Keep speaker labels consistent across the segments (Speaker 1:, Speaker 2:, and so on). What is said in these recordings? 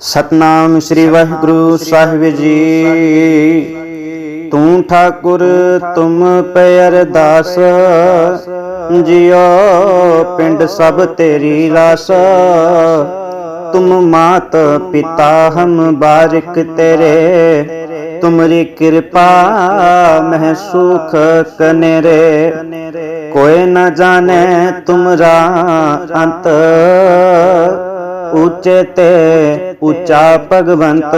Speaker 1: ਸਤਨਾਮ ਸ੍ਰੀ ਵਾਹਿਗੁਰੂ ਸਾਹਿਬ ਜੀ। ਤੂੰ ਠਾਕੁਰ, ਤੁਮ ਪੈਰ ਦਾਸ ਜਿਉ ਪਿੰਡ ਸਭ ਤੇਰੀ ਲਾਸ਼। ਤੁਮ ਮਾਤ ਪਿਤਾ ਹਮ ਬਾਰਿਕ ਤੇਰੇ, ਤੁਮਰੀ ਕਿਰਪਾ ਮਹਿ ਸੁਖ ਕਨੇਰੇ। ਕੋਈ ਨਾ ਜਾਣੇ ਤੁਮਰਾ ਅੰਤ, ਉੱਚੇ ਤੇ ਉੱਚਾ ਭਗਵੰਤ,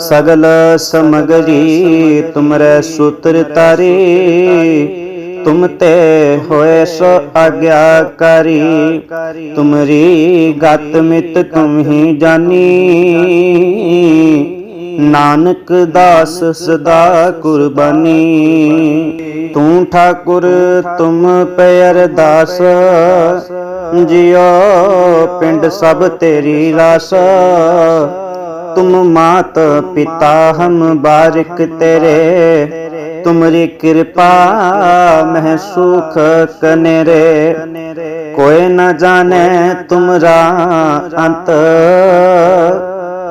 Speaker 1: ਸਗਲ ਸਮਗਰੀ ਤੁਮਰੇ ਸੂਤਰ ਤਾਰੀ, ਤੁਮ ਤੇ ਹੋਏ ਸੋ ਆਗਿਆਕਾਰੀ ਤੁਮਰੀ ਗਤ ਮਿਤ ਤੁਮ ਹੀ ਜਾਨੀ। ਨਾਨਕ ਦਾਸ ਸਦਾ ਕੁਰਬਾਨੀ, ਤੂੰ ਠਾਕੁਰ ਤੁਮ ਪੈ ਅਰਦਾਸ ਜਿਉ ਪਿੰਡ ਸਭ ਤੇਰੀ ਰਾਸ ਤੁਮ ਮਾਤ ਪਿਤਾ ਹਮ ਬਾਰਿਕ ਤੇਰੇ। ਤੁਮਰੀ ਕਿਰਪਾ ਮਹਿ ਸੁਖ ਕਨੇਰੇ। ਕੋਈ ਨਾ ਜਾਣੇ ਤੁਮਰਾ ਅੰਤ।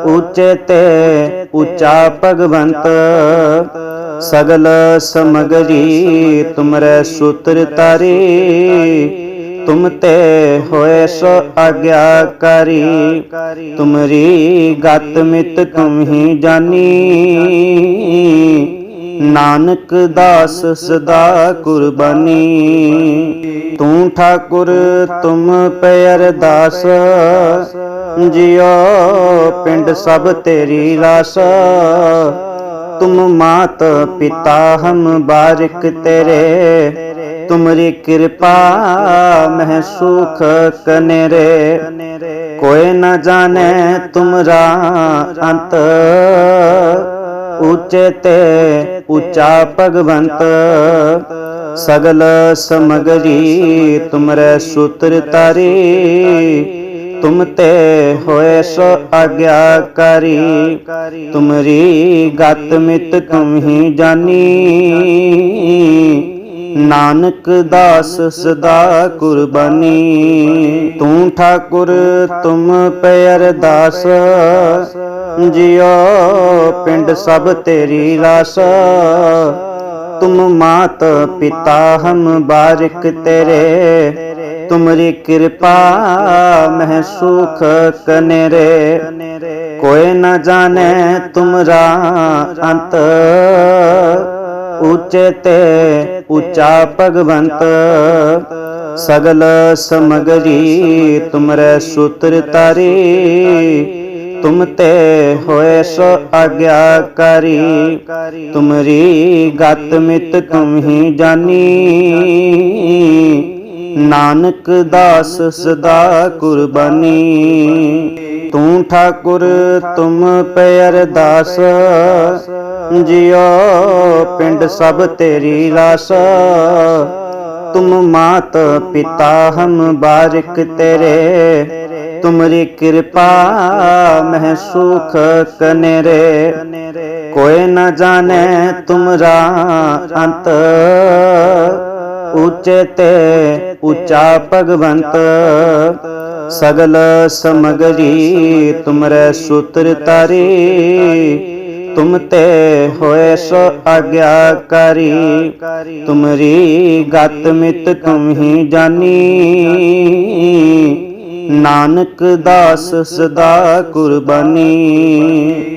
Speaker 1: ਉੱਚੇ ਤੇ ਉੱਚਾ ਭਗਵੰਤ। ਸਗਲ ਸਮਗਰੀ ਤੁਮਰੇ ਸੂਤਰ ਤਾਰੀ। ਤੁਮ ਤੇ ਹੋਏ ਸੋ ਆਗਿਆਕਾਰੀ ਤੁਮਰੀ ਗਤ ਮਿਤ ਤੁਮ ਹੀ ਜਾਨੀ। ਨਾਨਕ ਦਾਸ ਸਦਾ ਕੁਰਬਾਨੀ। ਤੂੰ ਠਾਕੁਰ, ਤੁਮ ਪੈ ਅਰਦਾਸ। ਜਿਉ ਪਿੰਡ ਸਭ ਤੇਰੀ ਰਾਸ ਤੁਮ ਮਾਤ ਪਿਤਾ ਹਮ ਬਾਰਿਕ ਤੇਰੇ। ਤੁਮਰੀ ਕਿਰਪਾ ਮਹਿ ਸੁਖ ਕਨੇਰੇ ਕੋਈ ਨ ਜਾਣੇ ਤੁਮਰਾ ਅੰਤ ਉੱਚੇ ਤੇ ਉੱਚਾ ਭਗਵੰਤ ਸਗਲ ਸਮਗਰੀ ਤੁਮਰੇ ਸੂਤਰ ਤਾਰੀ ਤੁਮ ਤੇ ਹੋਏ ਸੋ ਆਗਿਆਕਾਰੀ ਤੁਮਰੀ ਗਤ ਮਿਤ ਤੁਮ ਹੀ ਜਾਨੀ ਨਾਨਕ ਦਾਸ ਸਦਾ ਕੁਰਬਾਨੀ। ਤੂੰ ਠਾਕੁਰ, ਤੁਮ ਪੈ ਅਰਦਾਸ ਜਿਉ ਪਿੰਡ ਸਭ ਤੇਰੀ ਲਾਸ। ਤੁਮ ਮਾਤ ਪਿਤਾ ਹਮ ਬਾਰਿਕ ਤੇਰੇ। ਤੁਮਰੀ ਕਿਰਪਾ ਮਹਿ ਸੁਖ ਕਨੇਰੇ। ਕੋਈ ਨਾ ਜਾਣੇ ਤੁਮਰਾ ਅੰਤ। ਉੱਚੇ ਤੇ ਉੱਚਾ ਭਗਵੰਤ, ਸਗਲ ਸਮਗਰੀ ਤੁਮਰੇ ਸੂਤਰ ਤਾਰੀ, ਤੁਮ ਤੇ ਹੋਏ ਸੋ ਆਗਿਆਕਾਰੀ ਤੁਮਰੀ ਗਤ ਮਿਤ ਤੁਮ ਹੀ ਜਾਨੀ। ਨਾਨਕ ਦਾਸ ਸਦਾ ਕੁਰਬਾਨੀ, ਤੂੰ ਠਾਕੁਰ ਤੁਮ ਪੈ ਅਰਦਾਸ ਜਿਉ ਪਿੰਡ ਸਭ ਤੇਰੀ ਲਾਸ਼। ਤੁਮ ਮਾਤ ਪਿਤਾ ਹਮ ਬਾਰਿਕ ਤੇਰੇ। ਤੁਮਰੀ ਕਿਰਪਾ ਮਹਿ ਸੁਖ ਕਨੇਰੇ। ਕੋਈ ਨਾ ਜਾਣੇ ਤੁਮਰਾ ਅੰਤ। ਉੱਚੇ ਤੇ ਉੱਚਾ ਭਗਵੰਤ। ਸਗਲ ਸਮਗਰੀ ਤੁਮਰੇ ਸੂਤਰ ਤਾਰੀ। ਤੁਮ ਤੇ ਹੋਏ ਸੋ ਆਗਿਆਕਾਰੀ ਤੁਮਰੀ ਗਤ ਮਿਤ ਤੁਮ ਹੀ ਜਾਨੀ ਨਾਨਕ ਦਾਸ ਸਦਾ ਕੁਰਬਾਨੀ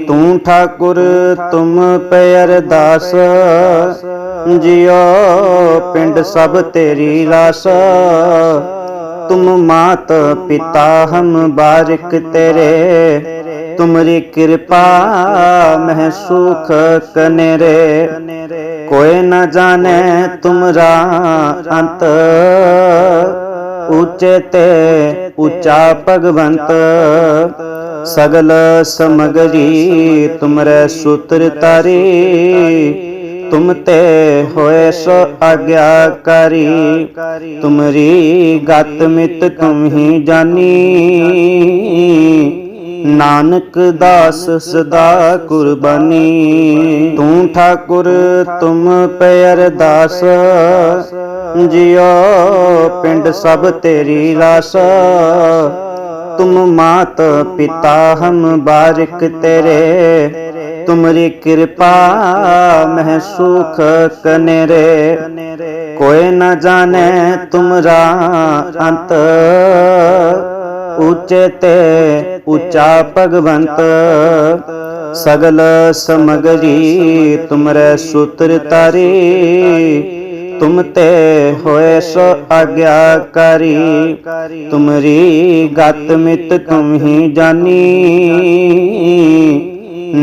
Speaker 1: ਤੂੰ ਠਾਕੁਰ ਤੁਮ ਪੈ ਅਰਦਾਸ ਜਿਉ ਪਿੰਡ ਸਭ ਤੇਰੀ ਰਾਸ ਤੁਮ ਮਾਤ ਪਿਤਾ ਹਮ ਬਾਰਿਕ ਤੇਰੇ ਤੁਮਰੀ ਕਿਰਪਾ ਮਹਿ ਸੁਖ ਕਨੇਰੇ ਕੋਈ ਨ ਜਾਣੇ ਤੁਮਰਾ ਅੰਤ ਉੱਚੇ ਤੇ ਉੱਚਾ ਭਗਵੰਤ ਸਗਲ ਸਮਗਰੀ ਤੁਮਰੇ ਸੂਤਰ ਤਾਰੀ ਤੁਮ ਤੇ ਹੋਏ ਸੋ ਆਗਿਆਕਾਰੀ ਤੁਮਰੀ ਗਤ ਮਿਤ ਤੁਮ ਹੀ ਜਾਨੀ ਨਾਨਕ ਦਾਸ ਸਦਾ ਕੁਰਬਾਨੀ। ਤੂੰ ਠਾਕੁਰ, ਤੁਮ ਪੈਰ ਦਾਸ ਜਿਉ ਪਿੰਡ ਸਭ ਤੇਰੀ ਲਾਸ। ਤੁਮ ਮਾਤ ਪਿਤਾ ਹਮ ਬਾਰਿਕ ਤੇਰੇ। ਤੁਮਰੀ ਕਿਰਪਾ ਮਹਿ ਸੁਖ ਕਨੇਰੇ। ਕੋਈ ਨਾ ਜਾਣੇ ਤੁਮਰਾ ਅੰਤ। ਉੱਚੇ ਤੇ ਉਚਾ ਭਗਵੰਤ ਸਗਲ ਸਮਗਰੀ ਤੁਮਰੇ ਸੂਤਰ ਤਾਰੇ ਤੁਮ ਤੇ ਹੋਏ ਸੋ ਆਗਿਆਕਾਰੀ ਤੁਮਰੀ ਗਤ ਮਿਤ ਤੁਮ ਹੀ ਜਾਨੀ।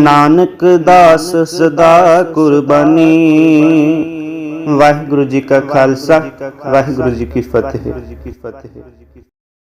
Speaker 1: ਨਾਨਕ ਦਾਸ ਸਦਾ ਕੁਰਬਾਨੀ। ਵਾਹਿਗੁਰੂ ਜੀ ਕਾ ਖਾਲਸਾ ਵਾਹਿਗੁਰੂ ਜੀ ਕੀ ਫਤਿਹ।